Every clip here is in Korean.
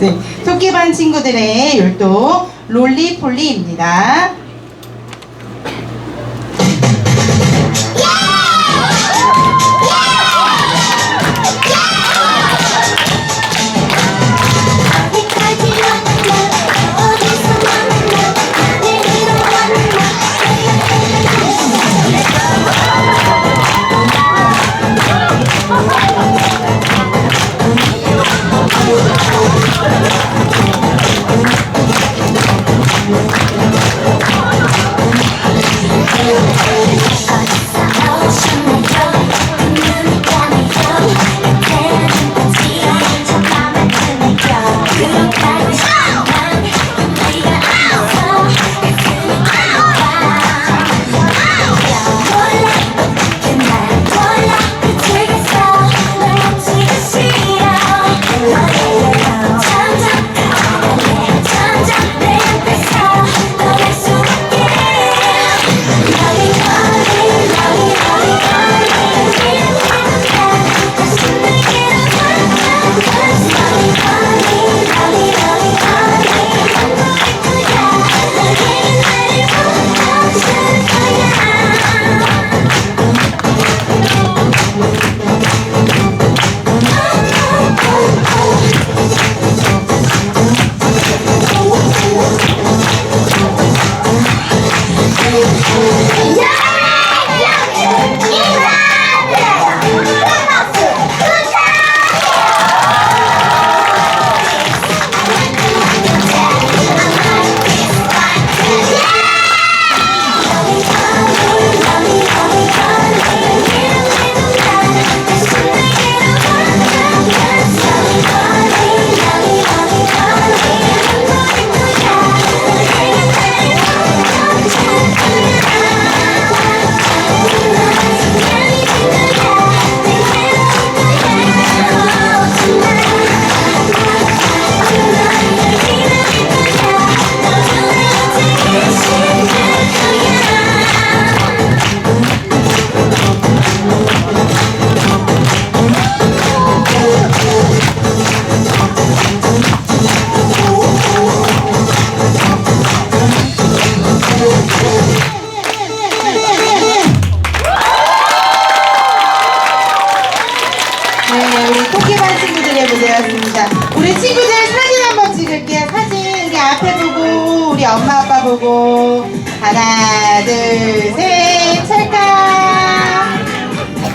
네, 토끼반 친구들의 율동 롤리폴리입니다.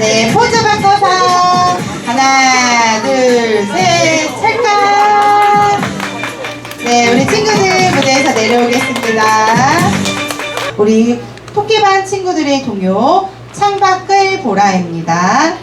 네, 포즈 바꿔서 하나, 둘, 셋, 찰칵. 네, 우리 친구들 무대에서 내려오겠습니다. 우리 토끼반 친구들의 동요 창밖을 보라입니다.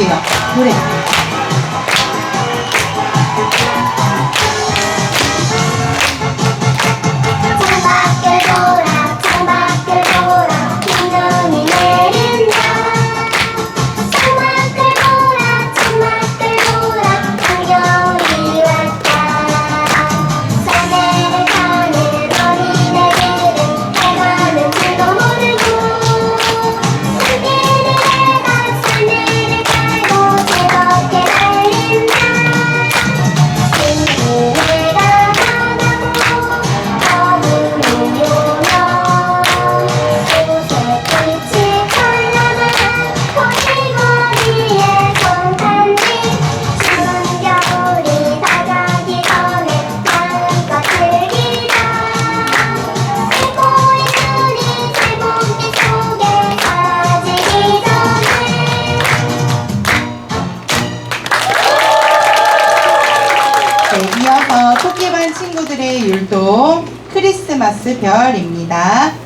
对呀，对。 플러스 별입니다.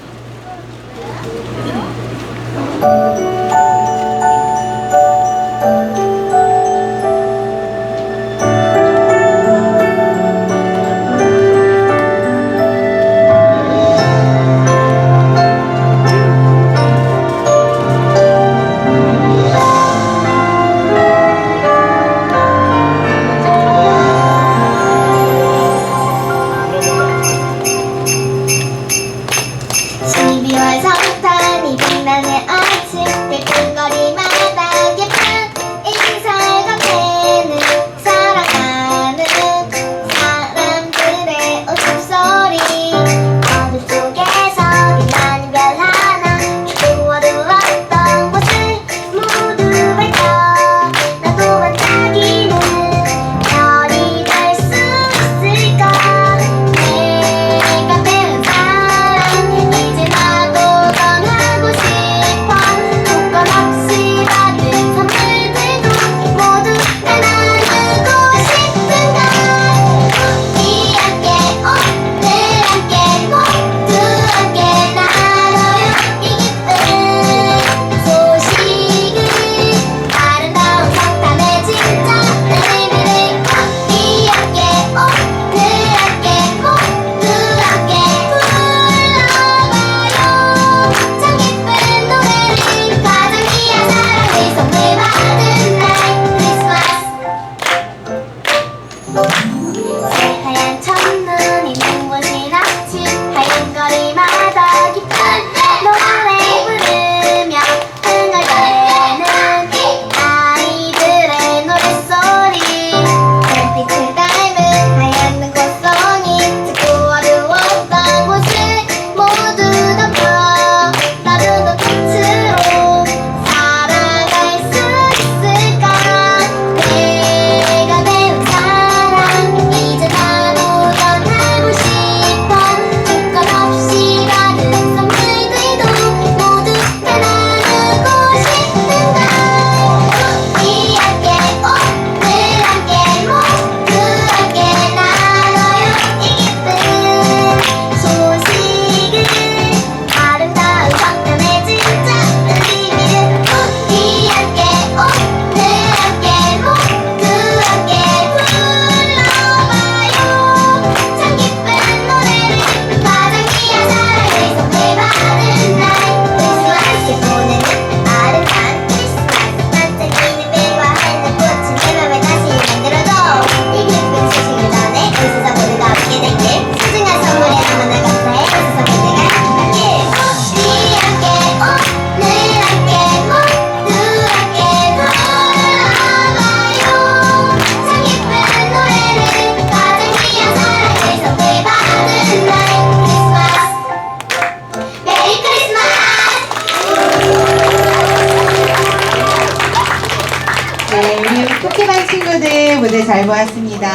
잘 보았습니다.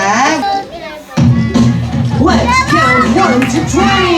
Let's count one to twenty.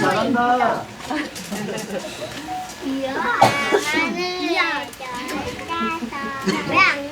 잘한다. 이야. 나는 여기 가서 왜안